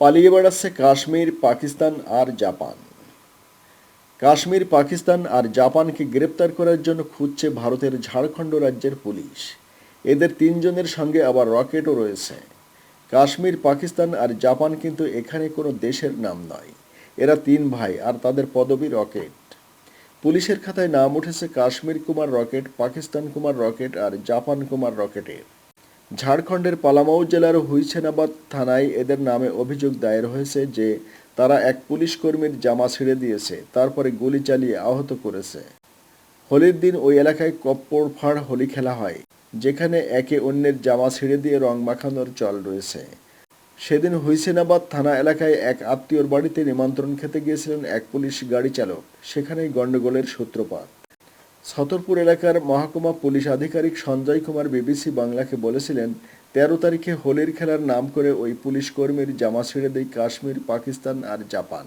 পালিয়ে বেড়াচ্ছে কাশ্মীর, পাকিস্তান আর জাপান। কাশ্মীর, পাকিস্তান আর জাপানকে গ্রেপ্তার করার জন্য খুঁজছে ভারতের ঝাড়খণ্ড রাজ্যের পুলিশ। এদের তিনজনের সঙ্গে আবার রকেটও রয়েছে। কাশ্মীর, পাকিস্তান আর জাপান কিন্তু এখানে কোনো দেশের নাম নয়। এরা তিন ভাই আর তাদের পদবি রকেট। পুলিশের খাতায় নাম উঠেছে কাশ্মীর কুমার রকেট, পাকিস্তান কুমার রকেট আর জাপান কুমার রকেটের। ঝাড়খণ্ডের পালামাউ জেলার হুইছেনাবাদ থানায় এদের নামে অভিযোগ দায়ের হয়েছে যে তারা এক পুলিশ কর্মীর জামা ছিঁড়ে দিয়েছে, তারপরে গুলি চালিয়ে আহত করেছে। হোলির দিন ওই এলাকায় কপ্পড় ফাড় হোলি খেলা হয়, যেখানে একে অন্যের জামা ছিঁড়ে দিয়ে রং মাখানোর চল রয়েছে। সেদিন হুইসেনাবাদ থানা এলাকায় এক আত্মীয়র বাড়িতে নিমন্ত্রণ খেতে গিয়েছিলেন এক পুলিশ গাড়ি চালক সেখানেই গণ্ডগোলের সূত্রপাত। ছতরপুর এলাকার মহকুমা পুলিশ আধিকারিক সঞ্জয় কুমার বিবিসি বাংলাকে বলেছিলেন, তেরো তারিখে হোলির খেলার নাম করে ওই পুলিশ কর্মীর জামা ছিঁড়ে দেয় কাশ্মীর, পাকিস্তান আর জাপান।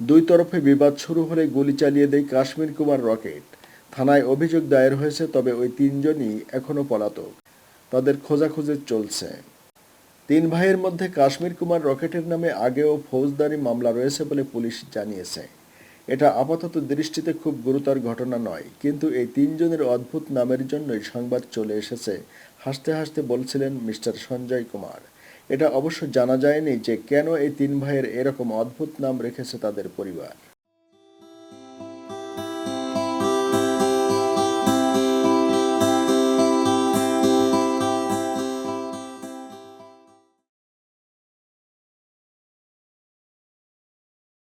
দুই তরফে বিবাদ শুরু হলে গুলি চালিয়ে দেয় কাশ্মীর কুমার রকেট। থানায় অভিযোগ দায়ের হয়েছে, তবে ওই তিনজনই এখনও পলাতক। তাদের খোঁজাখুঁজি চলছে। তিন ভাইয়ের মধ্যে কাশ্মীর কুমার রকেটের নামে আগেও ফৌজদারি মামলা রয়েছে বলে পুলিশ জানিয়েছে। এটা আপাতত দৃষ্টিতে খুব গুরুতর ঘটনা নয়, কিন্তু এই তিনজনের অদ্ভুত নামের জন্যই সংবাদ চলে এসেছে, হাসতে হাসতে বলছিলেন মিস্টার সঞ্জয় কুমার। এটা অবশ্য জানা যায়নি যে কেন এই তিন ভাইয়ের এরকম অদ্ভুত নাম রেখেছে তাদের পরিবার।